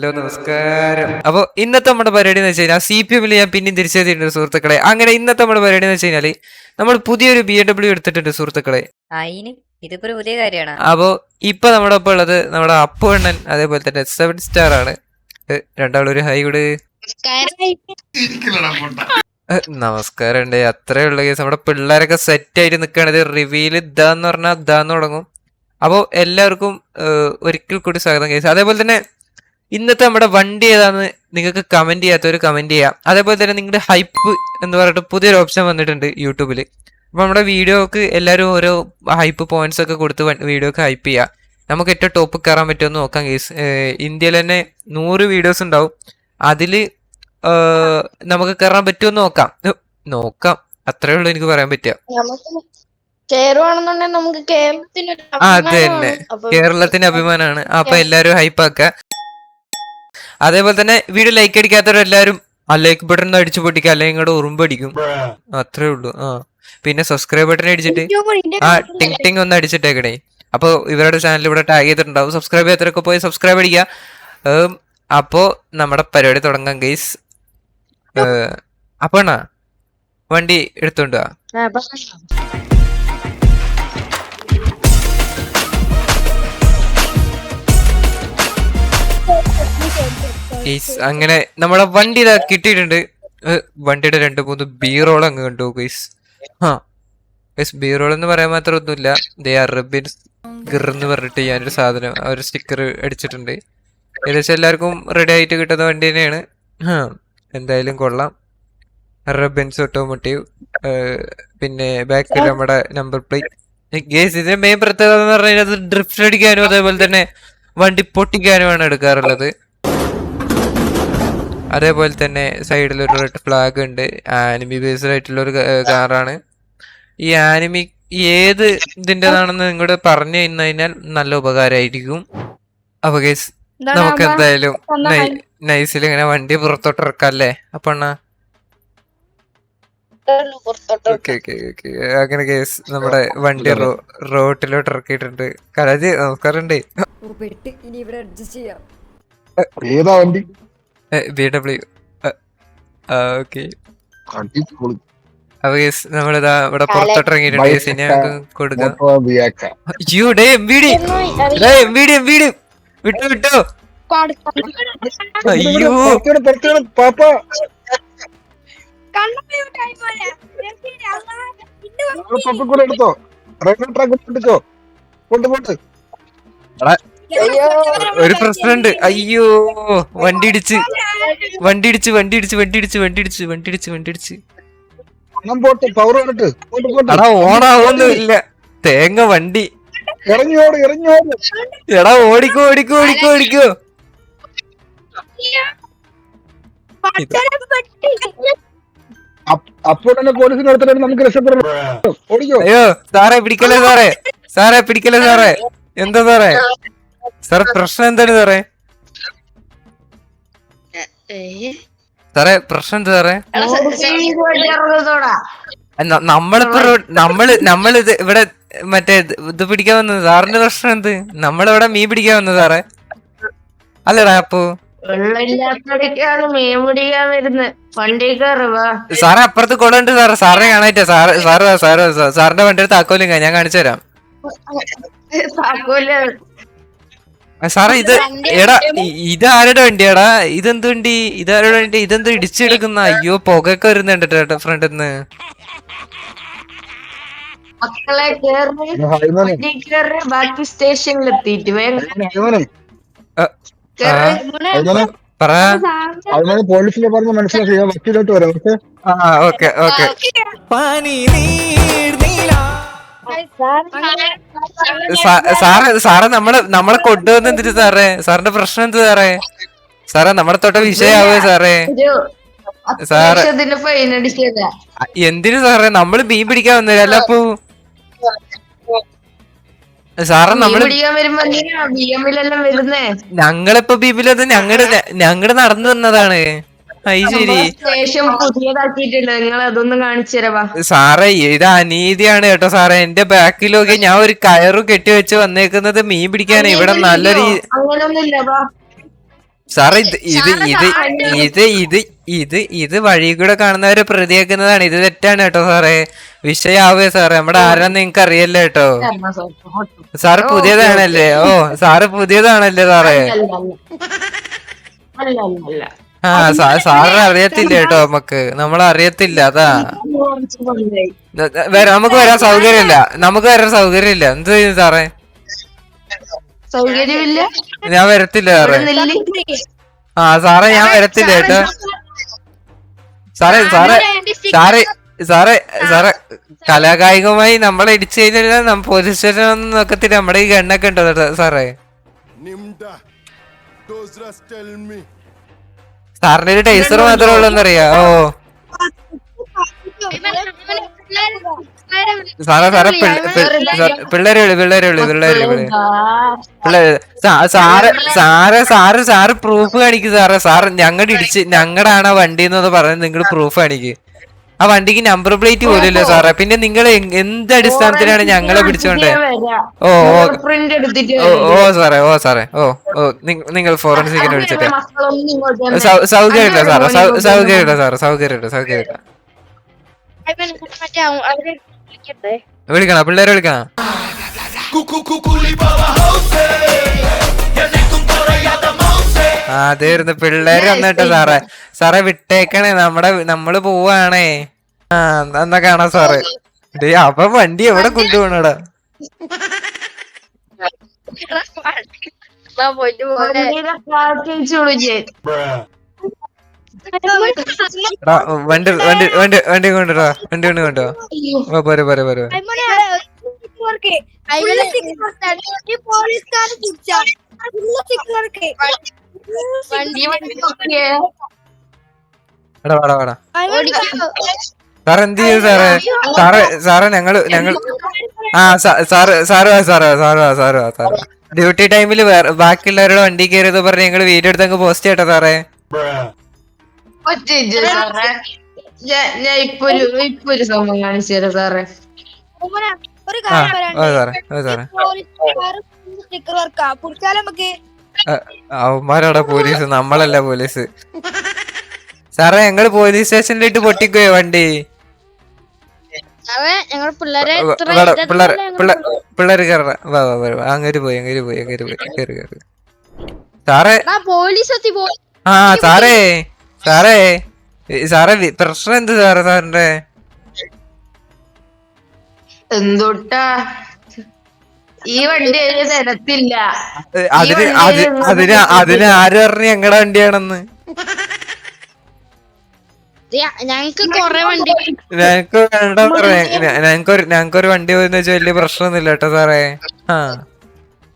Hello നമസ്കാരം. അപ്പോൾ ഇന്നത്തെ നമ്മുടെ പരിപാടി എന്ന് വെച്ച് കഴിഞ്ഞാൽ സി പി എമ്മിൽ ഞാൻ പിന്നെയും തിരിച്ചെത്തിയിട്ടുണ്ട് സുഹൃത്തുക്കളെ. അങ്ങനെ ഇന്നത്തെ നമ്മുടെ പരിപാടി എന്ന് വെച്ച് കഴിഞ്ഞാൽ നമ്മൾ പുതിയൊരു ബി ഡബ്ല്യൂ ഡബ്ല്യു എടുത്തിട്ടുണ്ട് സുഹൃത്തുക്കളെ. ഇതിപ്പോ പുതിയ കാര്യമാണ്. അപ്പോ ഇപ്പൊ നമ്മുടെ ഒപ്പം ഉള്ളത് നമ്മുടെ അപ്പു അണ്ണൻ അതേപോലെ തന്നെ സെവൻ സ്റ്റാർ ആണ്. രണ്ടാളൊരു ഹൈ കൂടെ. നമസ്കാരം ഉണ്ട്. അത്രേ ഉള്ള കേസ് നമ്മുടെ പിള്ളേരൊക്കെ സെറ്റ് ആയിട്ട് നിൽക്കുകയാണ് റിവീൽ ഇതാന്ന് പറഞ്ഞാൽ ഇതാന്ന് തുടങ്ങും. അപ്പോൾ എല്ലാവർക്കും ഒരിക്കൽ കൂടി സ്വാഗതം കേസ് അതേപോലെ തന്നെ ഇന്നത്തെ നമ്മുടെ വണ്ടി ഏതാന്ന് നിങ്ങൾക്ക് കമന്റ് ചെയ്യാത്തവർ കമന്റ് ചെയ്യാം. അതേപോലെ തന്നെ നിങ്ങളുടെ ഹൈപ്പ് എന്ന് പറഞ്ഞിട്ട് പുതിയൊരു ഓപ്ഷൻ വന്നിട്ടുണ്ട് യൂട്യൂബിൽ അപ്പോൾ നമ്മുടെ വീഡിയോക്ക് എല്ലാവരും ഓരോ ഹൈപ്പ് പോയിന്റ്സ് ഒക്കെ കൊടുത്ത് വീഡിയോക്ക് ഹൈപ്പ് ചെയ്യുക നമുക്ക് ഏറ്റവും ടോപ്പ് കയറാൻ പറ്റുമെന്ന് നോക്കാം കേസ് ഇന്ത്യയിൽ തന്നെ നൂറ് വീഡിയോസ് ഉണ്ടാവും. അതിൽ നമുക്ക് കയറാൻ പറ്റുമെന്ന് നോക്കാം. നോക്കാം. അത്രേ ഉള്ളൂ എനിക്ക് പറയാൻ പറ്റുക. കേരളത്തിന്റെ അഭിമാനമാണ്. അപ്പൊ എല്ലാരും ഹൈപ്പ് ഹൈപ്പാക്ക അതേപോലെ തന്നെ വീഡിയോ ലൈക്ക് അടിക്കാത്തവരെല്ലാരും ആ ലൈക്ക് ബട്ടൺ ഒന്ന് അടിച്ചു പൊട്ടിക്കുക അല്ലെങ്കിൽ ഇങ്ങോട്ട് ഉറുമ്പ് അടിക്കും. അത്രേ ഉള്ളൂ. ആ. പിന്നെ സബ്സ്ക്രൈബ് ബട്ടൺ അടിച്ചിട്ട് ആ ടിങ് ടിങ് ഒന്ന് അടിച്ചിട്ടേക്കണേ. അപ്പോൾ ഇവരുടെ ചാനൽ ഇവിടെ ടാഗ് ചെയ്തിട്ടുണ്ടാവും. സബ്സ്ക്രൈബ് ചെയ്യാത്തവരൊക്കെ പോയി സബ്സ്ക്രൈബ് അടിക്കുക. അപ്പോൾ അപ്പോ നമ്മുടെ പരിപാടി തുടങ്ങാം ഗൈസ് അപ്പണ വണ്ടി എടുത്തോണ്ട് ഗൈസ് അങ്ങനെ നമ്മളെ വണ്ടി ഇതാ കിട്ടിയിട്ടുണ്ട്. വണ്ടിയുടെ രണ്ട് മൂന്ന് ബീറോൾ അങ്ങ് കണ്ടു ഗൈസ് ആ ഗൈസ് ബീറോൾ എന്ന് പറയാൻ മാത്രം ഒന്നുമില്ല. ദേ അറബിൻ ഗിർ എന്ന് പറഞ്ഞിട്ട് ഞാനൊരു സാധനം ആ ഒരു സ്റ്റിക്കർ അടിച്ചിട്ടുണ്ട്. ഏകദേശം എല്ലാവർക്കും റെഡി ആയിട്ട് കിട്ടുന്ന വണ്ടി തന്നെയാണ്. എന്തായാലും കൊള്ളാം. അറബിൻസ് ഓട്ടോമോട്ടീവ് പിന്നെ ബാക്കിൽ നമ്മുടെ നമ്പർ പ്ലേറ്റ് ഗേസ് ഇതിന്റെ മെയിൻ പ്രത്യേകത എന്ന് പറഞ്ഞാൽ ഡ്രിഫ്റ്റ് അടിക്കാനും അതേപോലെ തന്നെ വണ്ടി പൊട്ടിക്കാനുമാണ് എടുക്കാറുള്ളത്. അതേപോലെ തന്നെ സൈഡിൽ ഒരു റെഡ് ഫ്ലാഗ് ഉണ്ട് ആനിമി ബേസ്ഡ് ആയിട്ടുള്ള ഒരു കാറാണ്. ഈ ആനിമി ഏത് ഇതിന്റെതാണെന്ന് നിങ്ങളുടെ പറഞ്ഞു തന്നു കഴിഞ്ഞാൽ നല്ല ഉപകാരമായിരിക്കും അപ്പൊ ഗേസ് നമുക്ക് എന്തായാലും നൈസിൽ ഇങ്ങനെ വണ്ടി പുറത്തോട്ട് ഇറക്കാല്ലേ അപ്പൊ അണ്ണാ പുറത്തോട്ട് ഓക്കെ ഓക്കെ ഓക്കെ അങ്ങനെ കേസ് നമ്മുടെ വണ്ടി റോ റോട്ടിലോട്ട് ഇറക്കിയിട്ടുണ്ട്. കരാജി നമസ്കാരം ഉണ്ട് ഇനി ഇവിടെ അഡ്ജസ്റ്റ് ചെയ്യാം. ഏതാ വണ്ടി? B W okay. അടിപൊളി. അപ്പൊ കേസ് നമ്മളിതാ ഇവിടെ പുറത്തോട്ട് ഇറങ്ങിയിട്ടുണ്ട് കേസ് ഇനി ഞങ്ങൾക്ക് കൊടുക്കാം. മോട്ടോ ബിയാക്ക അയ്യോ ഡേ എം വി ഡി ഒന്നും അറിയില്ല. Day M V D M V D വിട്ടു വിട്ടു. കാട് അയ്യോ. പുറത്തേണ്, പുറത്തേണ്, പാപ്പ. നിങ്ങൾ പപ്പ കൂടെ എടുത്തോ? റെയിൽവേ ട്രാക്ക് എടുത്തോ കൊണ്ട് പോട്ട്. അയ്യോ. ഒരു പ്രശ്നമുണ്ട്. അയ്യോ വണ്ടി ഇടിച്ച്. വണ്ടി ഇടിച്ച് വണ്ടി ഇടിച്ച് വണ്ടി ഇടിച്ച് വണ്ടി ഇടിച്ച് വണ്ടി ഇടിച്ച് വണ്ടി ഇടിച്ച് പോട്ട്. പവർ കൊണ്ട് എടാ ഓണാവൊന്നും ഇല്ല തേങ്ങ വണ്ടി. ഇറങ്ങിയോട് ഇറങ്ങിയോട് എടാ ഓടിക്കോ ഓടിക്കോ ഓടിക്കോ ഓടിക്കോ. അപ്പോൾ തന്നെ പോലീസിന് അടുത്തിട്ട് നമുക്ക് രക്ഷപ്പെടണം. ഓടിക്കോ. അയ്യോ സാറേ പിടിക്കല്ലേ സാറേ? സാറേ പിടിക്കല്ലേ സാറേ? എന്താ സാറേ? സാറേ പ്രശ്നം എന്താണ് സാറേ. സാറേ പ്രശ്നം എന്താ സാറേ നമ്മളിപ്പോ നമ്മൾ നമ്മൾ ഇത് ഇവിടെ മറ്റേ ഇത് പിടിക്കാൻ വന്നത് സാറിന്റെ പ്രശ്നം എന്ത്? നമ്മളിവിടെ മീൻ പിടിക്കാൻ വന്നത് സാറേ. അല്ലടാ അപ്പോ. സാറേ അപ്പുറത്ത് കുളമുണ്ട് സാറേ. സാറിനെ കാണായിട്ടാ സാറ് സാറ് സാറ് സാറിന്റെ വണ്ടിയുടെ താക്കോലും ഞാൻ കാണിച്ചു തരാം. താക്കോൽ സാറേ ഇത് എടാ ഇത് ആരുടെ വണ്ടിയാടാ? ഇതെന്ത് വണ്ടി ഇതാരുടെ വണ്ടി? ഇതെന്ത് ഇടിച്ചെടുക്കുന്ന? അയ്യോ പുകയൊക്കെ വരുന്നുണ്ട് കേട്ടോ ഫ്രണ്ടിൽ നിന്ന് മക്കളെ കേറി. ബാക്കി സ്റ്റേഷനിൽ എത്തിയിട്ട് വേഗം ഹൈമനെ കേറി. ഹൈമനെ പറ. ഹൈമനെ പോലീസിനെ പറഞ്ഞ് മനസ്സിലാക്കി ഞാൻ വക്കീലോട്ട് വരാം ഓക്കെ? പാനി ഓക്കെ ഓക്കെ. സാറേ സാറേ നമ്മൾ നമ്മളെ കൊണ്ടുവന്ന് എന്തിട്ട് സാറേ? സാറിന്റെ പ്രശ്നം എന്ത് സാറേ? സാറേ നമ്മുടെ തൊട്ട വിഷയാവേ സാറേ. സാറേ. എന്തിനു സാറേ? നമ്മൾ മീൻ പിടിക്കാൻ വന്നില്ല അല്ല അപ്പു? സാറേ നമ്മൾ ഞങ്ങളിപ്പോ ബീബിലത് ഞങ്ങൾ ഞങ്ങൾ നടന്നു വന്നതാണ്. പുതിയതാക്കിയിട്ടുണ്ട് നിങ്ങൾ അതൊന്നും കാണിച്ചു തരവാ സാറേ ഇത് അനീതിയാണ് കേട്ടോ സാറേ. എന്റെ ബാക്കിലൊക്കെ ഞാൻ ഒരു കയറും കെട്ടി വെച്ച് വന്നേക്കുന്നത് മീൻ പിടിക്കാൻ ഇവിടെ നല്ല രീതി അങ്ങനൊന്നുമില്ല വാ. സാറേ ഇത് ഇത് ഇത് ഇത് ഇത് ഇത് ഇത് വഴി കൂടെ കാണുന്നവരെ പ്രതിയാക്കുന്നതാണ് ഇത് തെറ്റാണ് കേട്ടോ സാറേ. വിഷയാവേ സാറേ. നമ്മുടെ ആരാന്ന് നിങ്ങക്ക് അറിയല്ലോ കേട്ടോ. സാറ്. പുതിയതാണല്ലേ? ഓ സാറ് പുതിയതാണല്ലേ സാറേ? അല്ല അല്ല അല്ല. ആ സാർ സാർ അറിയത്തില്ല കേട്ടോ നമുക്ക്. നമ്മൾ അറിയത്തില്ല അതാ. നമുക്ക് വരാൻ സൗകര്യമില്ല. നമുക്ക് വരാൻ സൗകര്യമില്ല. എന്ത് ചെയ്യുന്നു സാറേ? സൗകര്യമില്ല. ഞാൻ വരത്തില്ല സാറേ. ആ സാറേ ഞാൻ വരത്തില്ല കേട്ടോ. സാറേ. സാറേ സാറേ സാറേ സാറേ കലാകായികമായി നമ്മളെ ഇടിച്ചു കഴിഞ്ഞാൽ നമ്മ പോലീസ് സ്റ്റേഷൻ ഒന്നും നോക്കത്തില്ല. നമ്മുടെ ഈ ഗണ്ണൊക്കെ ഉണ്ടോ സാറേ? സാറിന്റെ ഒരു ടൈസർ മാത്രമേ ഉള്ളൂ എന്നറിയാ ഓ. സാറേ സാറേ പിള്ള- പിള്ളേരെ വിളി പിള്ളേരെ വിളി പിള്ളേരെ വിളി പിള്ളേര് sir sir sir sir proof കാണിക്കും സാറേ. സാറ് ഞങ്ങളുടെ ഇടിച്ച് ഞങ്ങളുടെ ആണ് വണ്ടി എന്ന് പറഞ്ഞ് നിങ്ങൾ പ്രൂഫ് കാണിക്ക്. ആ വണ്ടിക്ക് നമ്പർ പ്ലേറ്റ് പോലുമില്ല സാറേ പിന്നെ നിങ്ങൾ എന്ത് അടിസ്ഥാനത്തിലാണ് ഞങ്ങളെ പിടിച്ചോണ്ടേ ഓ ഓ ഓ സാറേ ഓ സാറേ ഓ ഓ നിങ്ങ- നിങ്ങൾ ഫോറൻസിക്കിനെ വിളിച്ചിട്ട് സൗകര്യമില്ല സാറേ സൗകര്യമില്ല സാറേ സൗകര്യമില്ല സൗകര്യമില്ല വിളിക്കണ പിള്ളേരെ വിളിക്കണം അതായിരുന്നു. പിള്ളേര് വന്നിട്ട് സാറേ. സാറേ വിട്ടേക്കണേ. നമ്മടെ നമ്മൾ പോവാണേ. ആ എന്നാ- കാണാ സാറേ? ഡേ അപ്പൊ വണ്ടി എവിടെ കൊണ്ടുപോണടാ വണ്ടി വണ്ടി വണ്ടി വണ്ടി കൊണ്ടുടാ വണ്ടി കൊണ്ട് കൊണ്ടുവാ ഓ പോരെ പോരെ പോരെ വണ്ടി വണ്ടി എടാ വാടാ വാടാ. സാറ് എന്ത് ചെയ്യും സാറേ? സാറേ സാറേ ഞങ്ങൾ ഞങ്ങൾ ആ സാറ് സാറ് വാ സാറ് വാ സാറ് വാ സാറ് വാ സാറ് ഡ്യൂട്ടി ടൈമിൽ ബാക്കിയുള്ളവരുടെ വണ്ടി കയറിയത് പറഞ്ഞ് ഞങ്ങൾ വീഡിയോ എടുത്ത് അങ്ങ് പോസ്റ്റ് ചെയ്യട്ടെ സാറേ. ഞാൻ- ഇപ്പൊ ഒരു ഇപ്പൊ ഒരു സംഭവം കാണിച്ചു തരാം സാറേ. ഒരു കാര്യം സ്റ്റിക്കർ വർക്കാ പുടിച്ചാലും നമുക്ക്? അവന്മാരാടാ പോലീസ് നമ്മളല്ല പോലീസ്. സാറേ ഞങ്ങൾ പോലീസ് സ്റ്റേഷനിലിട്ട് പൊട്ടിക്കോയോ വണ്ടി? പിള്ളേര് കയറ വാ വാ വാ അങ്ങോട്ട് പോയി അങ്ങോട്ട് പോയി അങ്ങോട്ട് പോയി കയറി കയറി സാറേ ആ സാറേ സാറേ ഈ സാറേ പ്രശ്നം എന്ത് സാറേ സാറിന്റെ? എന്തൊട്ടാ? ഈ വണ്ടി അതിന് തരത്തില്ല. അതിന് അതിന് അതിന് ആര് പറഞ്ഞു ഞങ്ങളുടെ വണ്ടിയാണെന്ന്? ഞങ്ങക്ക് കൊറേ വണ്ടി ഞങ്ങക്ക് വേണ്ട സാറേ. ഞ- ഞങ്ങക്കൊരു ഞങ്ങക്കൊരു വണ്ടി പോയെന്ന് വെച്ചാൽ വലിയ പ്രശ്നമൊന്നുമില്ല കേട്ടോ സാറേ. ആ.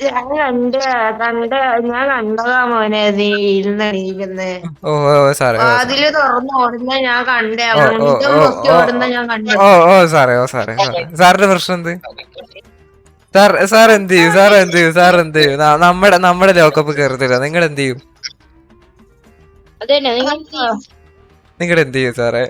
ഞാൻ കണ്ട കണ്ട ഞാൻ കണ്ടതാ മോനെ ഓ ഓ സാറേ ഓ, അതിൽ തുറന്ന് ഓടുന്ന ഞാൻ കണ്ടേ. ഓടുന്ന ഞാൻ കണ്ടേ. ഓ ഓ സാറേ ഓ സാറേ. സാറിന്റെ പ്രശ്നം എന്ത്? സാർ സാർ എന്ത് ചെയ്യും? സാർ എന്ത് ചെയ്യും? സാർ എന്ത് ചെയ്യും? നമ്മുടെ നമ്മുടെ ലോക്കപ്പ് കയറത്തില്ല നിങ്ങൾ എന്ത് ചെയ്യും? നിങ്ങൾ എന്ത് ചെയ്യും? സാറേ?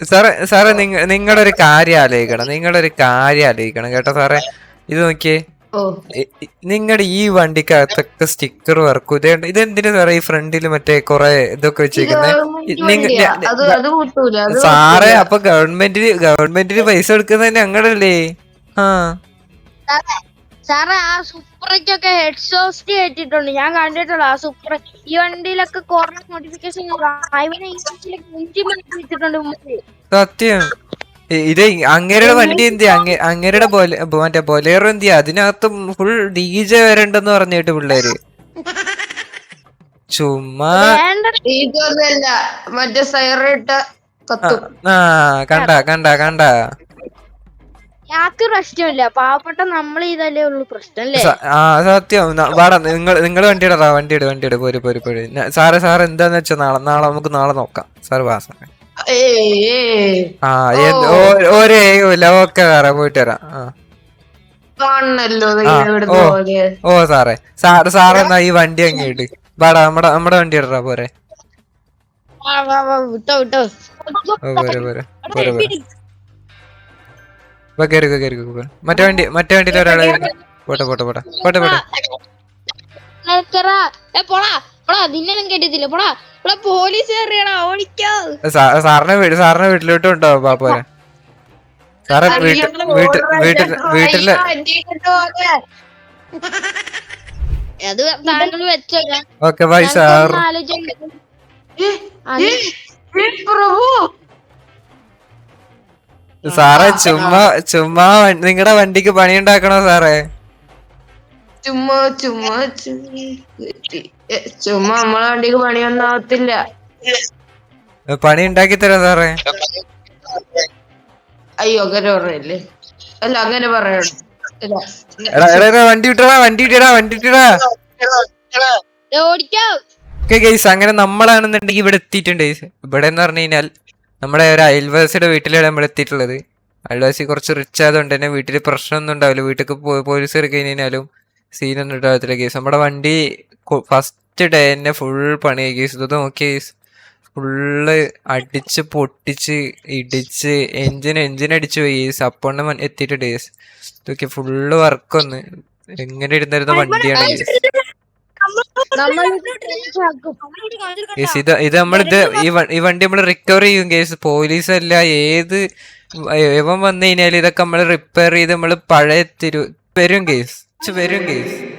സാറേ സാറേ നിങ്ങളൊരു നിങ്ങളുടെ ഒരു കാര്യം ആലോചിക്കണം. നിങ്ങളുടെ ഒരു കാര്യം ആലോചിക്കണം കേട്ടോ സാറേ. ഇത് നോക്കിയേ. നിങ്ങളുടെ ഈ വണ്ടിക്കകത്തൊക്കെ സ്റ്റിക്കർ വർക്ക് ഇതേണ്ട ഇതെന്തിനു സാറേ ഈ ഫ്രണ്ടിൽ മറ്റേ കൊറേ ഇതൊക്കെ വെച്ചേക്കുന്നത് സാറേ അപ്പൊ ഗവൺമെന്റിന് ഗവൺമെന്റിന് പൈസ കൊടുക്കുന്നത് ഞങ്ങളല്ലേ ആ. സാറേ ആ സൂപ്പറയ്ക്കൊക്കെ ഹെഡ് സോസ്റ്റ് കയറ്റിട്ടുണ്ട് ഞാൻ കണ്ടിട്ടുള്ളൂ ആ സൂപ്പർ ഈ വണ്ടിയിലൊക്കെ കൊറേ നോട്ടിഫിക്കേഷൻ സത്യം. ഇത് അങ്ങേരുടെ വണ്ടി എന്ത് അങ്ങേ അങ്ങേരുടെ ബൊല- മറ്റേ ബൊലേറോ എന്ത് ചെയ്യാ അതിനകത്ത് ഫുൾ ഡി ജെ വരണ്ടെന്ന് പറഞ്ഞിട്ട് പിള്ളേര്. ചുമ്മാ. മറ്റേ സൈറിട്ട കത്തും. ആ കണ്ട കണ്ട കണ്ട. ഞങ്ങൾക്ക് പ്രശ്നമില്ല പാവപ്പെട്ട നമ്മൾ ഇതല്ലേ ഉള്ളു പ്രശ്നം അല്ലേ? ആ സത്യം. വാടാ നിങ്ങൾ നിങ്ങൾ വണ്ടി ഇടറാ വണ്ടി ഇട് വണ്ടി ഇട്. പോര് പോര് പോര്. സാറ് സാറേ സാറ് എന്താന്ന് വെച്ചാൽ നാളെ നാളെ നമുക്ക് നാളെ നോക്കാം. സാറ് വാ സാറേ. ആ ഓ- സാറേ പോയിട്ട് വരാം ഓ. സാറേ സാറ് സാറ് എന്നാ ഈ വണ്ടി അങ്ങോട്ട് ബാടാ വാടാ നമ്മടെ നമ്മടെ വണ്ടി ഇടറാ പോരെ. മറ്റേ വണ്ടി മറ്റേ വണ്ടിയിൽ ഒരാളെ പോട്ടെ പോട്ടെ പോട്ടെ പോട്ടെ പോട്ടെ സാറിനെ വീട് സാറിനെ വീട്ടിലോട്ട് ഉണ്ടോ പാപ്പോരെ സാറെ വീട്ടിൽ അത് താങ്കൾ വെച്ചോ. ഞാൻ ഓക്കെ ബൈ സാർ. സാറേ ചുമ്മാ ചുമ്മാ നിങ്ങളുടെ വണ്ടിക്ക് പണി ഉണ്ടാക്കണോ സാറേ? ചുമ്മാ ചുമ്മാ ചുമ്മാ. നമ്മളെ വണ്ടിക്ക് പണിയൊന്നും ആവത്തില്ല. പണി ഉണ്ടാക്കി തരാം സാറേ. അയ്യോ അങ്ങനെ പറയല്ലേ? അല്ല അങ്ങനെ പറയണം. എടാ എടാ എടാ, വണ്ടി വിട്ടടാ വണ്ടി വിട്ടടാ വണ്ടി വിട്ടടാ. ഏ, ഓടിക്കോ. ഓക്കെ ഗൈസ് അങ്ങനെ നമ്മളാണെന്നുണ്ടെങ്കിൽ ഇവിടെ എത്തിയിട്ടുണ്ട്. guys. ഇവിടെ എന്ന് പറഞ്ഞു കഴിഞ്ഞാൽ നമ്മുടെ ഒരു അയൽവാസിയുടെ വീട്ടിലാണ് നമ്മൾ എത്തിയിട്ടുള്ളത്. അയൽവാസി കുറച്ച് റിച്ച് ആയതുകൊണ്ട് തന്നെ വീട്ടിൽ പ്രശ്നമൊന്നും ഉണ്ടാവില്ല. വീട്ടിൽ പോലീസ് കയറി കഴിഞ്ഞാലും സീനൊന്നും ഉണ്ടാകത്തില്ല കേസ്. നമ്മുടെ വണ്ടി ഫസ്റ്റ് ഡേ തന്നെ ഫുൾ പണിയായി കേസ്. ഇത് നോക്കിയ കേസ്. ഫുള്ള് അടിച്ച് പൊട്ടിച്ച് ഇടിച്ച് എഞ്ചിൻ എഞ്ചിൻ അടിച്ച് പോയി കേസ്. എത്തിയിട്ട് എത്തിയിട്ടുണ്ട് കേസ് ഇതൊക്കെ ഫുള്ള് വർക്കൊന്ന് എങ്ങനെ ഇരുന്നിരുന്ന വണ്ടിയാണ് കേസ്. ഇത് ഇത് നമ്മളിത് ഈ വണ്ടി നമ്മൾ റിക്കവർ ചെയ്യും കേസ്. പോലീസ് അല്ല ഏത് ഇവൻ വന്നു കഴിഞ്ഞാൽ ഇതൊക്കെ നമ്മൾ റിപ്പയർ ചെയ്ത് നമ്മൾ പഴയ തിരു വരും കേസ്. വരും